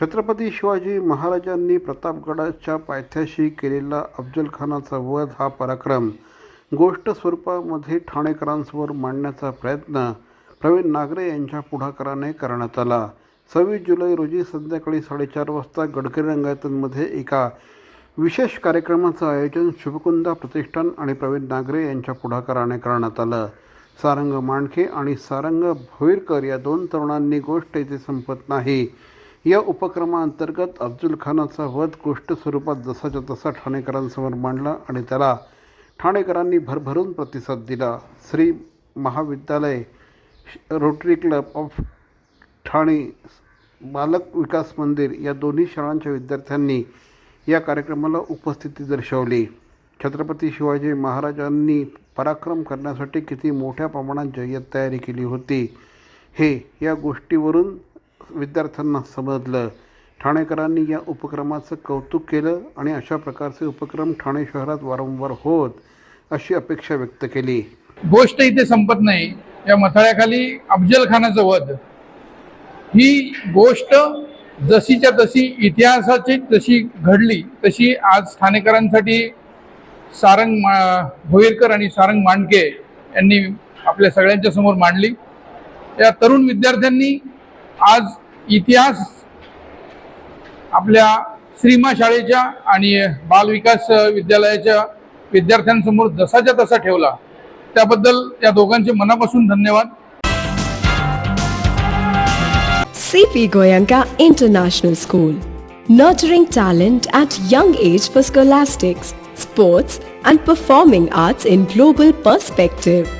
छत्रपती शिवाजी महाराजांनी प्रतापगडाच्या पायथ्याशी केलेला अफजलखानाचा वध हा पराक्रम गोष्ट स्वरूपामध्ये ठाणेकरांसमोर मांडण्याचा प्रयत्न प्रवीण नागरे यांच्या पुढाकाराने करण्यात आला. सव्वीस जुलै रोजी संध्याकाळी साडेचार वाजता गडकरी रंगायतनमध्ये एका विशेष कार्यक्रमाचं आयोजन शुभकुंदा प्रतिष्ठान आणि प्रवीण नागरे यांच्या पुढाकाराने करण्यात आलं. सारंग मांडके आणि सारंग भोईरकर या दोन तरुणांनी गोष्ट येथे संपत नाही. या उपक्रमाअंतर्गत अब्दुल खानाचा वध गोष्ट स्वरूपात जसाच्या तसा ठाणेकरांसमोर मांडला आणि त्याला ठाणेकरांनी भरभरून प्रतिसाद दिला. श्री महाविद्यालय रोटरी क्लब ऑफ ठाणे बालक विकास मंदिर या दोन्ही शाळांच्या विद्यार्थ्यांनी या कार्यक्रमाला उपस्थिती दर्शवली. छत्रपती शिवाजी महाराजांनी पराक्रम करण्यासाठी किती मोठ्या प्रमाणात जय्यत तयारी केली होती हे या गोष्टीवरून विद्यार्थ्यांना समजलं. ठाणेकरांनी या उपक्रमाचं कौतुक केलं आणि अशा प्रकारचे उपक्रम ठाणे शहरात वारंवार होत अशी अपेक्षा व्यक्त केली. गोष्ट इथे संपत नाही. या मथाळ्याखाली अफजल खानाचं वध. ही गोष्ट जशीच्या तशी इतिहासाची जशी घडली तशी आज ठाणेकरांसाठी सारंग मा भोईरकर आणि सारंग मांडके यांनी आपल्या सगळ्यांच्या समोर मांडली. या तरुण विद्यार्थ्यांनी आज इतिहास आपल्या श्रीमा शाळेच्या आणि बालविकास विद्यालयाच्या विद्यार्थ्यांसमोर जसाच्या तसा ठेवला. त्याबद्दल या दोघांचे मनापासून धन्यवाद. CP Goenka International School nurturing talent at young age for scholastics sports and performing arts in global perspective